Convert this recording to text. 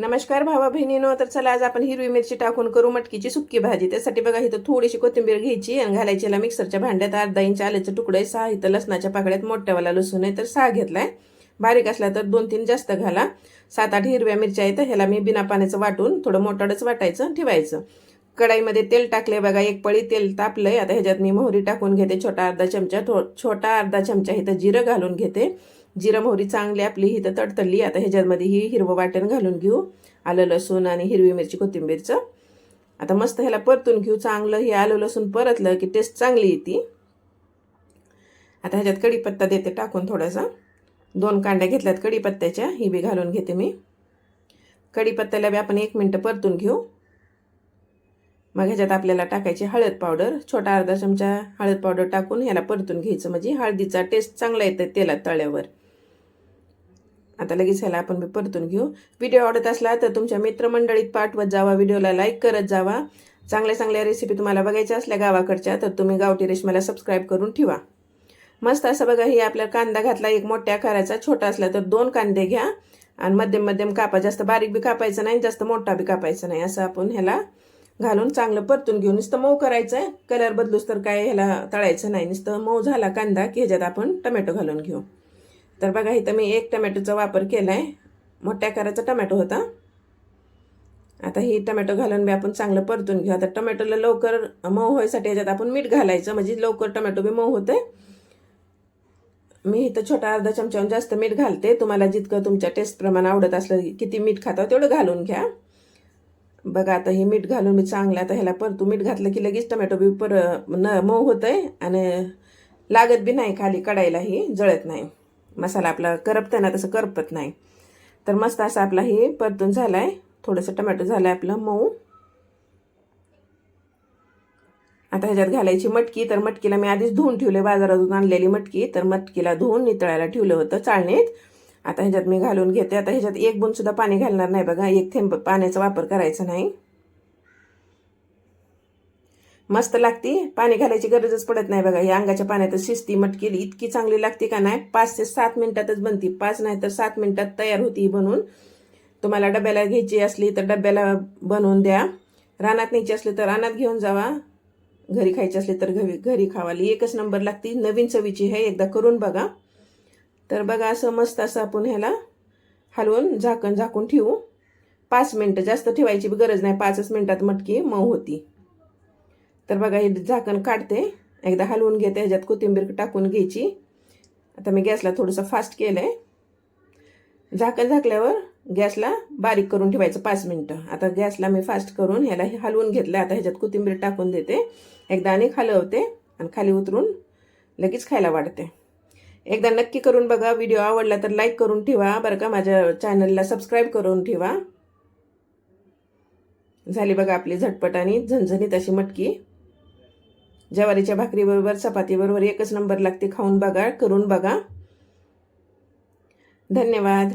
नमस्कार भावा बहिणीनो तर चला आज आपण हिरवी मिरची टाकून करू मटकीची सुक्की भाजी. त्यासाठी बघा इथं थोडीशी कोथिंबीर घ्यायची आणि घालायची याला मिक्सरच्या भांड्यात अर्धा इंच आल्याचं तुकडं आहे सहा इथं लसणाच्या पाकड्यात मोठ्यावाला लसूण आहे तर सहा घेतलाय. बारीक असला तर दोन तीन जास्त घाला. सात आठ हिरव्या मिरच्या आहेत ह्याला मी बिना पाण्याचं वाटून थोडं मोठाडच वाटायचं ठेवायचं. कढाईमध्ये तेल टाकले बघा एक पळी तेल तापलंय. आता ह्याच्यात मी मोहरी टाकून घेते छोटा अर्धा चमचा थो छोटा अर्धा चमचा इथं जिरं घालून घेते. जिरं मोहरी चांगली आपली इथं तडतडली. आता ह्याच्यामध्ये ही हिरवं वाटण घालून घेऊ. आलं लसूण आणि हिरवी मिरची कोथिंबीरचं. आता मस्त ह्याला परतून घेऊ. चांगलं हे आलं लसूण परतलं की टेस्ट चांगली येते. आता ह्याच्यात कढीपत्ता देते टाकून थोडासा. दोन कांड्या घेतल्यात कढीपत्त्याच्या ही बी घालून घेते मी. कढीपत्त्याला बी आपण एक मिनटं परतून घेऊ. मग ह्याच्यात आपल्याला टाकायची हळद पावडर. छोटा अर्धा चमचा हळद पावडर टाकून ह्याला परतून घ्यायचं. म्हणजे हळदीचा टेस्ट चांगला येतं तेलात तळ्यावर. आता लगेच ह्याला आपण बी परतून घेऊ. व्हिडिओ आवडत असला तर तुमच्या मित्रमंडळीत पाठवत जावा. व्हिडिओला लाईक करत जावा. चांगल्या चांगल्या रेसिपी तुम्हाला बघायच्या असल्या गावाकडच्या तर तुम्ही गावठी रेशमाला सबस्क्राईब करून ठेवा. मस्त असं बघा ही आपला कांदा घातला एक मोठ्या आकाराचा छोटा असला तर दोन कांदे घ्या. आणि मध्यम मध्यम कापा. जास्त बारीक बी कापायचं नाही जास्त मोठा बी कापायचा नाही. असं आपण ह्याला घालून चांगलं परतून घेऊन नुसतं मऊ करायचं आहे कलर बदलूस तर काय ह्याला तळायचं नाही. नुसतं मऊ झाला कांदा की ह्याच्यात आपण टमॅटो घालून घेऊ. तर बघा इथं मी एक टमॅटोचा वापर केला आहे मोठ्या आकाराचा टमॅटो होता. आता ही टमॅटो घालून बी आपण चांगलं परतून घेऊ. आता टमॅटोला लवकर मऊ व्हायसाठी याच्यात आपण मीठ घालायचं म्हणजे लवकर टमॅटो बी मऊ होते मी इथं छोटा अर्धा चमच्याहून जास्त मीठ घालते. तुम्हाला जितकं तुमच्या टेस्टप्रमाणे आवडत असलं किती मीठ खाता तेवढं घालून घ्या. बघा आता हे मीठ घालून मी चांगलं आता ह्याला परतू. मीठ घातलं की लगेच टमॅटो बी पर न मऊ होतं आहे आणि लागत बी नाही खाली कडायलाही जळत नाही. मसाला आपला करपताना तसं करपत नाही. तर मस्त असं आपला हे परतून झाला आहे थोडंसं टमॅटो झालं आहे आपलं मऊ. आता ह्याच्यात घालायची मटकी तर मटकीला मी आधीच धुवून ठेवले बाजारातून आणलेली मटकी. तर मटकीला धुवून नितळायला ठेवलं होतं चाळणीत. आता ह्याच्यात मी घालून घेते. आता ह्याच्यात एक बुन सुद्धा पाणी घालणार नाही बघा. एक थेंब पाण्याचा वापर करायचा नाही. मस्त लागती. पाणी घालायची गरजच पडत नाही बघा. या अंगाच्या पाण्यात शिस्ती मटकी इतकी चांगली लागते का नाही? पाच ते सात मिनिटातच बनती. पाच नाही तर सात मिनिटात तयार होती बनवून. तुम्हाला डब्याला घ्यायची असली तर डब्याला बनवून द्या. रानात न्यायची असली तर रानात घेऊन जावा. घरी खायची असली तर घरी घरी खावाली. एकच नंबर लागती. नवीन चवीची हे एकदा करून बघा. तर बघा असं मस्त असं आपण ह्याला हलवून झाकण झाकून ठेवू. पाच मिनटं जास्त ठेवायची गरज नाही. पाचच मिनटात मटकी मऊ होती. तर बघा हे झाकण काढते. एकदा हलवून घेते ह्याच्यात कोथिंबीर टाकून घ्यायची. आता मी गॅसला थोडंसं फास्ट केलं आहे झाकण झाकल्यावर गॅसला बारीक करून ठेवायचं पाच मिनटं. आता गॅसला मी फास्ट करून ह्याला हलवून घेतलं. आता ह्याच्यात कोथिंबीर टाकून देते. एकदा आणि हलवते आणि खाली उतरून लगेच खायला वाढते. एकदा नक्की करून बघा व्हिडिओ आवडला तर लाईक करून ठेवा. बरं का माझ्या चॅनलला सबस्क्राईब करून ठेवा. झाली बघा आपली झटपट आणि झणझणीत अशी मटकी. ज्वारीच्या भाकरीबरोबर चपातीबरोबर एकच नंबर लागते. खाऊन बघा करून बघा. धन्यवाद.